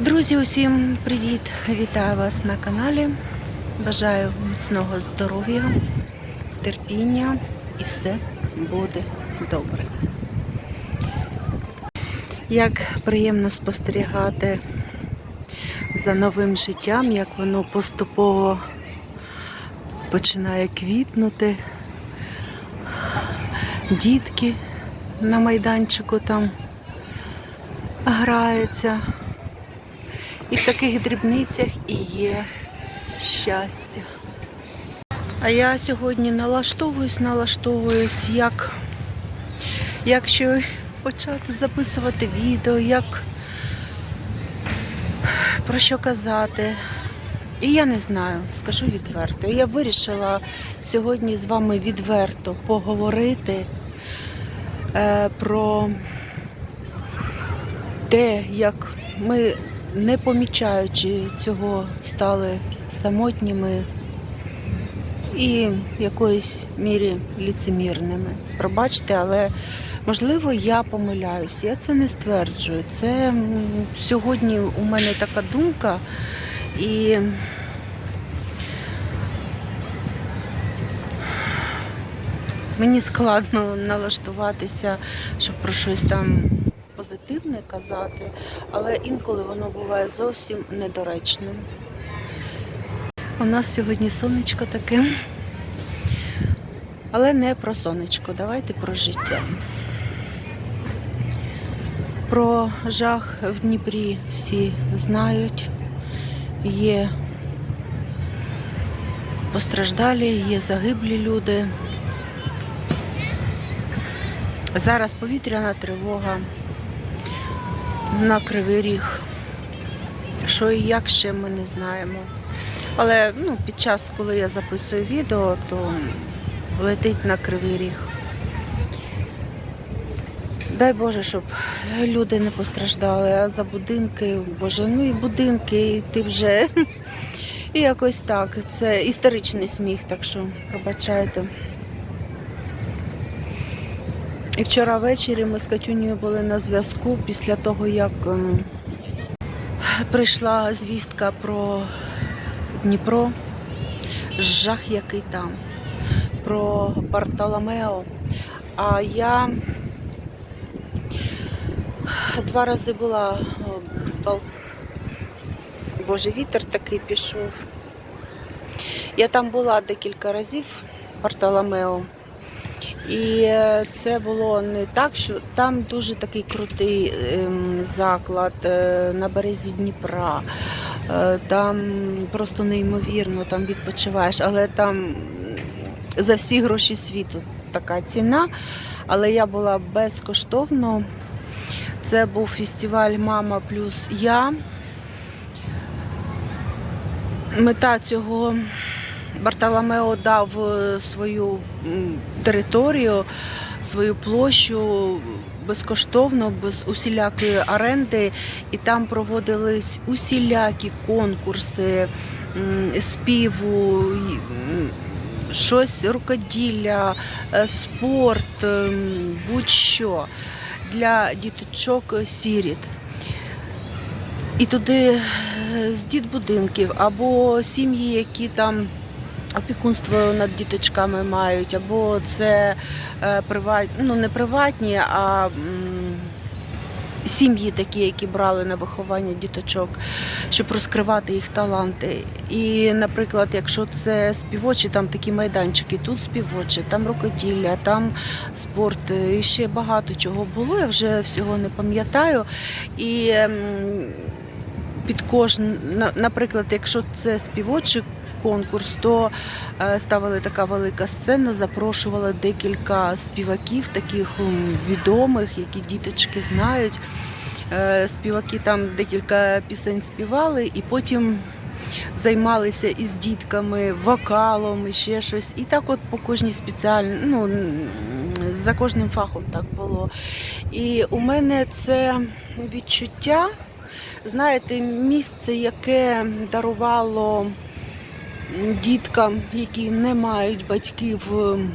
Друзі, усім привіт! Вітаю вас на каналі. Бажаю міцного здоров'я, терпіння і все буде добре. Як приємно спостерігати за новим життям, як воно поступово починає квітнути. Дітки на майданчику там граються. І в таких дрібницях і є щастя. А я сьогодні налаштовуюсь, налаштовуюсь, як, як що почати записувати відео, як про що казати. І я не знаю, скажу відверто. Я вирішила сьогодні з вами відверто поговорити е, про те, як ми не помічаючи цього, стали самотніми і в якоїсь мірі ліцемірними. Пробачте, але можливо я помиляюсь. Я це не стверджую. Це сьогодні у мене така думка і. Мені складно налаштуватися, щоб про щось там позитивне казати, але інколи воно буває зовсім недоречним. У нас сьогодні сонечко таке, але не про сонечко. Давайте про життя. Про жах в Дніпрі всі знають. Є постраждалі, є загиблі люди. Зараз повітряна тривога на Кривий Ріг. Що і як ще ми не знаємо. Але ну, під час, коли я записую відео, то летить на Кривий Ріг. Дай Боже, щоб люди не постраждали, а за будинки, Боже, ну і будинки, і ти вже. І якось так. Це історичний сміх, так що пробачайте. І вчора ввечері ми з Катюнею були на зв'язку після того, як ем, прийшла звістка про Дніпро, жах який там, про Бартоломео. А я два рази була, Боже, вітер такий пішов. Я там була декілька разів, Бартоломео. І е, це було не так, що там дуже такий крутий ем, заклад е, на березі Дніпра. Е, Там просто неймовірно, там відпочиваєш, але там за всі гроші світу така ціна. Але я була безкоштовно. Це був фестиваль Мама плюс я. Мета цього Бартоломео дав е, свою територію, свою площу безкоштовно, без усілякої оренди, і там проводились усілякі конкурси співу, щось рукоділля, е, спорт, ем, будь-що для діточок сіріт. І туди е, з дітбудинків або сім'ї, які там опікунство над діточками мають, або це е, приват... ну, не приватні, а сім'ї такі, які брали на виховання діточок, щоб розкривати їх таланти. І, наприклад, якщо це співочі, там такі майданчики, тут співочі, там рукоділля, там спорт, е, і ще багато чого було, я вже всього не пам'ятаю. І під кожен, на- наприклад, якщо це співочий конкурс, то е, ставили така велика сцена, запрошували декілька співаків, таких відомих, які діточки знають. Е, Співаки там декілька пісень співали і потім займалися із дітками вокалом і ще щось. І так от по кожній спеціальній, ну за кожним фахом так було. І у мене це відчуття, знаєте, місце, яке дарувало діткам, які не мають батьків, ем,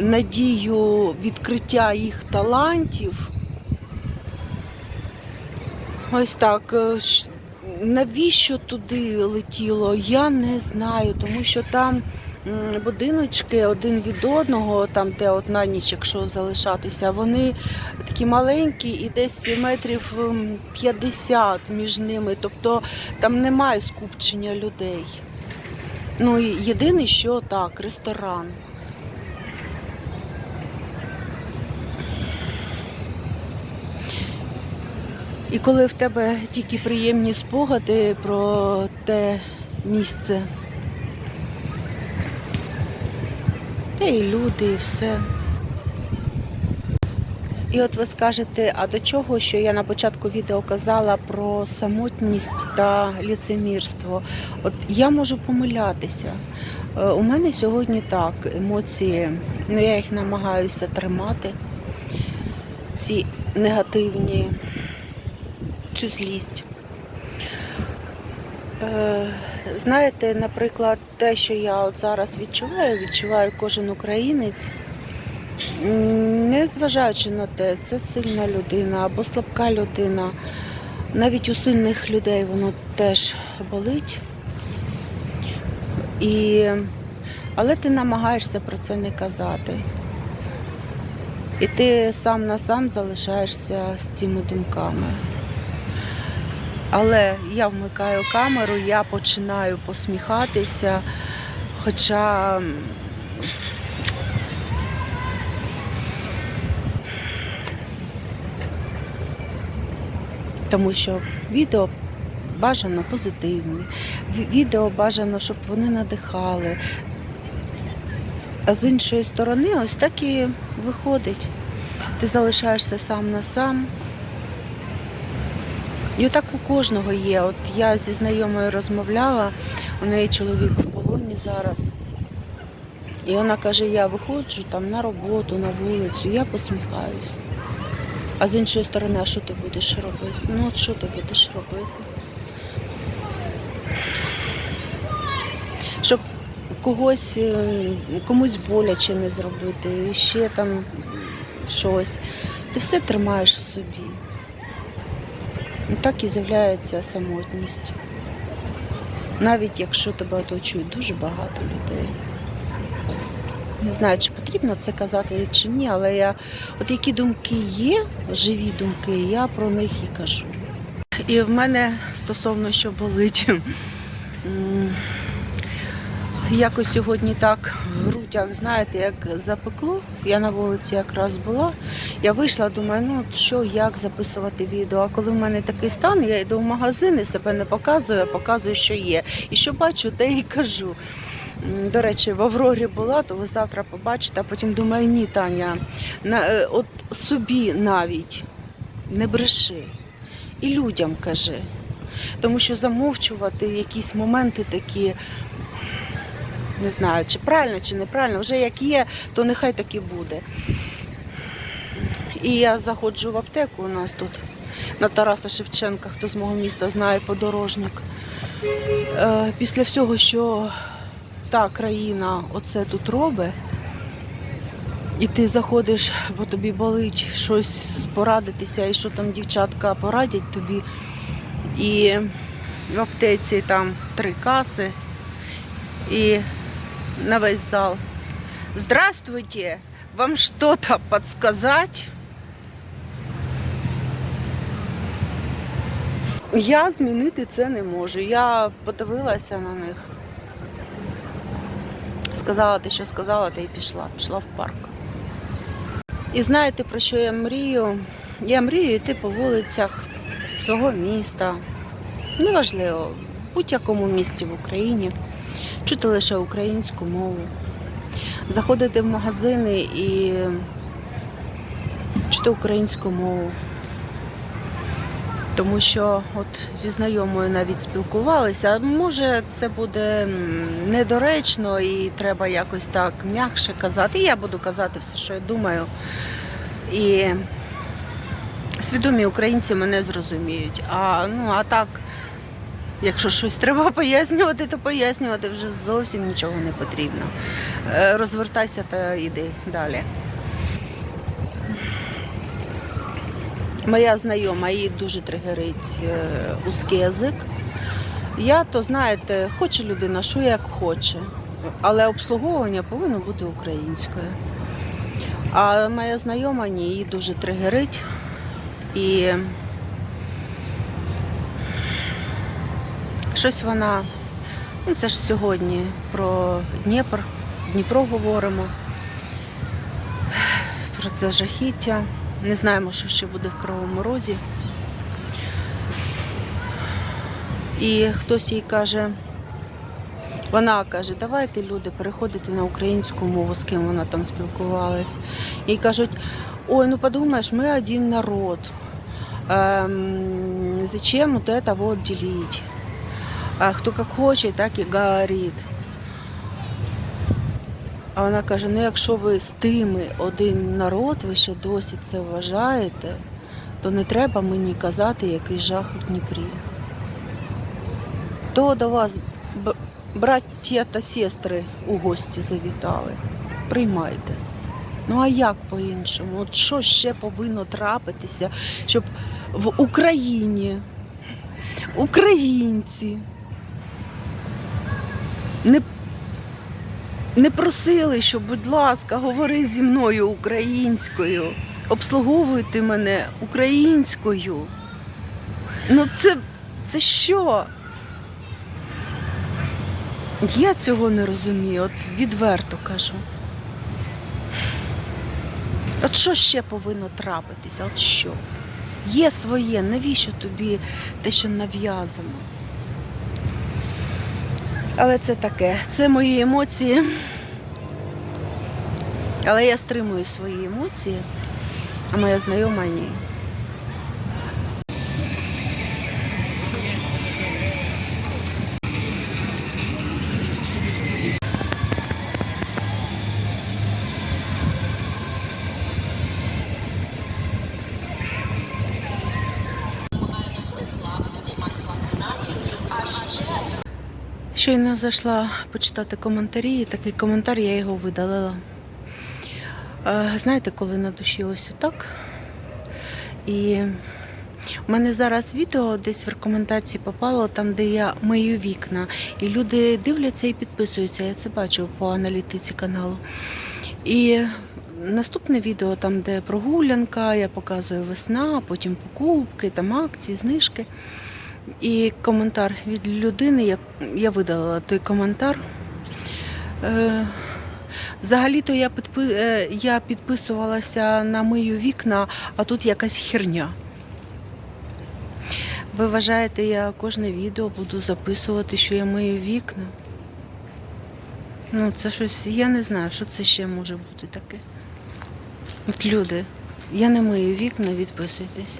надію відкриття їх талантів. Ось так. е, Навіщо туди летіло, я не знаю, тому що там будиночки один від одного, там де от на ніч, якщо залишатися, вони такі маленькі і десь метрів 50 між ними. Тобто там немає скупчення людей. Ну і єдине, що так, ресторан. І коли в тебе тільки приємні спогади про те місце, та і люди, і все. І от ви скажете, а до чого, що я на початку відео казала про самотність та ліцемірство? От я можу помилятися. Е, У мене сьогодні так, емоції, ну я їх намагаюся тримати, ці негативні цю злість. Е, Знаєте, наприклад, те, що я от зараз відчуваю, відчуває кожен українець, м, не зважаючи на те, це сильна людина або слабка людина. Навіть у сильних людей воно теж болить. І... Але ти намагаєшся про це не казати. І ти сам на сам залишаєшся з цими думками. Але я вмикаю камеру, я починаю посміхатися, хоча тому що відео бажано позитивні, відео бажано, щоб вони надихали. А з іншої сторони, ось так і виходить. Ти залишаєшся сам на сам. І отак у кожного є. От я зі знайомою розмовляла, у неї чоловік в полоні зараз. І вона каже, я виходжу там на роботу, на вулицю, я посміхаюсь. А з іншої сторони, а що ти будеш робити? Ну от що ти будеш робити? Щоб когось, е, комусь боляче не зробити, і ще там щось. Ти все тримаєш у собі. Так і з'являється самотність. Навіть якщо тебе оточує дуже багато людей. Не знаю, чи потрібно це казати чи ні, але я от які думки є, живі думки, я про них і кажу. І в мене стосовно що болить. Якось сьогодні так в грудях, знаєте, як запекло. Я на вулиці якраз була. Я вийшла, думаю, ну що, як записувати відео. А коли в мене такий стан, я йду в магазин і себе не показую, а показую, що є. І що бачу, те і кажу. До речі, в Аврорі була, то ви завтра побачите, а потім думаю, ні, Таня, на, е, от собі навіть не бреши. І людям кажи. Тому що замовчувати якісь моменти такі, не знаю, чи правильно, чи неправильно, вже як є, то нехай так і буде. І я заходжу в аптеку у нас тут на Тараса Шевченка, хто з мого міста знає подорожник. Е, Після всього, що та країна оце тут робить, і ти заходиш, бо тобі болить щось порадитися, і що там дівчатка порадять тобі. І в аптеці там три каси і на весь зал. Здравствуйте! Вам что-то подсказать? Я змінити це не можу. Я подивилася на них. Сказала те, що сказала, та й пішла. Пішла в парк. І знаєте, про що я мрію? Я мрію йти по вулицях свого міста. Неважливо, в будь-якому місті в Україні, чути лише українську мову, заходити в магазини і чути українську мову. Тому що от зі знайомою навіть спілкувалися. Може, це буде недоречно і треба якось так м'якше казати. І я буду казати все, що я думаю. І свідомі українці мене зрозуміють. А, ну, а так, якщо щось треба пояснювати, то пояснювати вже зовсім нічого не потрібно. Е, Розвертайся та йди далі. Моя знайома її дуже тригерить е, узкий язик. Я то знаєте, хоче людина, що як хоче, але обслуговування повинно бути українською. А моя знайома ні, її дуже тригерить. І щось вона, ну це ж сьогодні про Дніпр, Дніпро говоримо, про це жахіття. Не знаємо, що ще буде в Кривому Розі. І хтось їй каже, вона каже, давайте люди переходити на українську мову, з ким вона там спілкувалась. Їй кажуть, ой, ну подумаєш, ми один народ. Ем, зачем вот это вот делить? А хто як хоче, так і говорить. А вона каже: ну якщо ви з тими один народ, ви ще досі це вважаєте, то не треба мені казати, який жах у Дніпрі. То до вас браття та сестри у гості завітали. Приймайте. Ну а як по-іншому? От що ще повинно трапитися, щоб в Україні українці не не просили, що, будь ласка, говори зі мною українською, обслуговуйте мене українською. Ну це, це що? Я цього не розумію, от відверто кажу. От що ще повинно трапитися? От що? Є своє, навіщо тобі те, що нав'язано? Але це таке, це мої емоції. Але я стримую свої емоції, а моя знайома ні. Щойно зайшла почитати коментарі, і такий коментар я його видалила. Е, Знаєте, коли на душі ось отак. І в мене зараз відео десь в рекомендації попало, там, де я мию вікна. І люди дивляться і підписуються. Я це бачу по аналітиці каналу. І наступне відео, там, де прогулянка, я показую весна, потім покупки, там акції, знижки. І коментар від людини, я, я видалила той коментар. Е, взагалі-то я, е, я підписувалася на мию вікна, а тут якась херня. Ви вважаєте, я кожне відео буду записувати, що я мию вікна? Ну, це щось, я не знаю, що це ще може бути таке. От люди, я не мию вікна, відписуйтесь.